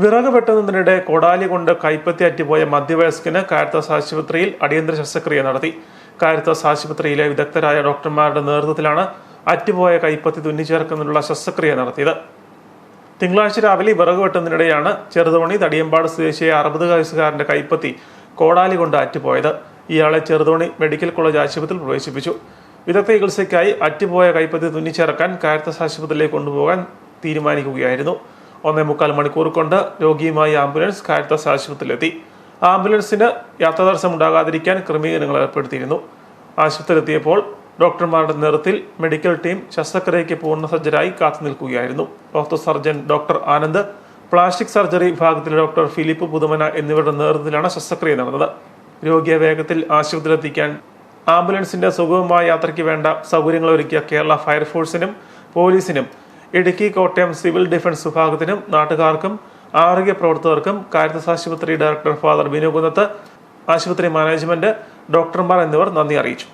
വിറക് വെട്ടുന്നതിനിടെ കൊടാലി കൊണ്ട് കൈപ്പത്തി അറ്റുപോയ മധ്യവയസ്കന് കാരത്താസ് ആശുപത്രിയിൽ അടിയന്തര ശസ്ത്രക്രിയ നടത്തി. കാരത്താസ് ആശുപത്രിയിലെ വിദഗ്ധരായ ഡോക്ടർമാരുടെ നേതൃത്വത്തിലാണ് അറ്റുപോയ കൈപ്പത്തി തുന്നിച്ചേർക്കുന്നതിനുള്ള ശസ്ത്രക്രിയ നടത്തിയത്. തിങ്കളാഴ്ച രാവിലെ വിറക് വെട്ടുന്നതിനിടെയാണ് ചെറുതോണി തടിയമ്പാട് സ്വദേശിയായ അറുപത് വയസ്സുകാരന്റെ കൈപ്പത്തി കോടാലി കൊണ്ട് അറ്റുപോയത് ഇയാളെ ചെറുതോണി മെഡിക്കൽ കോളേജ് ആശുപത്രിയിൽ പ്രവേശിപ്പിച്ചു. വിദഗ്ധ ചികിത്സയ്ക്കായി അറ്റുപോയ കൈപ്പത്തി തുന്നിച്ചേർക്കാൻ കാരത്താസ് ആശുപത്രിയിലേക്ക് കൊണ്ടുപോകാൻ തീരുമാനിക്കുകയായിരുന്നു. ഒന്നേ മുക്കാൽ മണിക്കൂർ കൊണ്ട് രോഗിയുമായി ആംബുലൻസ് കാരിത്താസ് ആശുപത്രിയിലെത്തി. ആംബുലൻസിന് യാത്രാതടസ്സം ഉണ്ടാകാതിരിക്കാൻ ക്രമീകരണങ്ങൾ ഏർപ്പെടുത്തിയിരുന്നു. ആശുപത്രിയിലെത്തിയപ്പോൾ ഡോക്ടർമാരുടെ നേതൃത്വത്തിൽ മെഡിക്കൽ ടീം ശസ്ത്രക്രിയയ്ക്ക് പൂർണ സജ്ജരായി കാത്തു നിൽക്കുകയായിരുന്നു. Doctor surgeon doctor Anand plastic surgery വിഭാഗത്തിലെ ഡോക്ടർ ഫിലിപ്പ് പുതുമന എന്നിവരുടെ നേതൃത്വത്തിലാണ് ശസ്ത്രക്രിയ നടന്നത്. രോഗിയെ വേഗത്തിൽ ആശുപത്രിയിൽ എത്തിക്കാൻ ആംബുലൻസിന്റെ സുഗമമായ യാത്രയ്ക്ക് വേണ്ട സൗകര്യങ്ങൾ ഒരുക്കിയ കേരള ഫയർഫോഴ്സിനും പോലീസിനും ഇടുക്കി കോട്ടയം സിവിൽ ഡിഫൻസ് വിഭാഗത്തിനും നാട്ടുകാർക്കും ആരോഗ്യ പ്രവർത്തകർക്കും കാരിതസ് ആശുപത്രി ഡയറക്ടർ ഫാദർ ബിനു കുന്നത്ത് ആശുപത്രി മാനേജ്മെന്റ് ഡോക്ടർമാർ എന്നിവർ നന്ദി അറിയിച്ചു.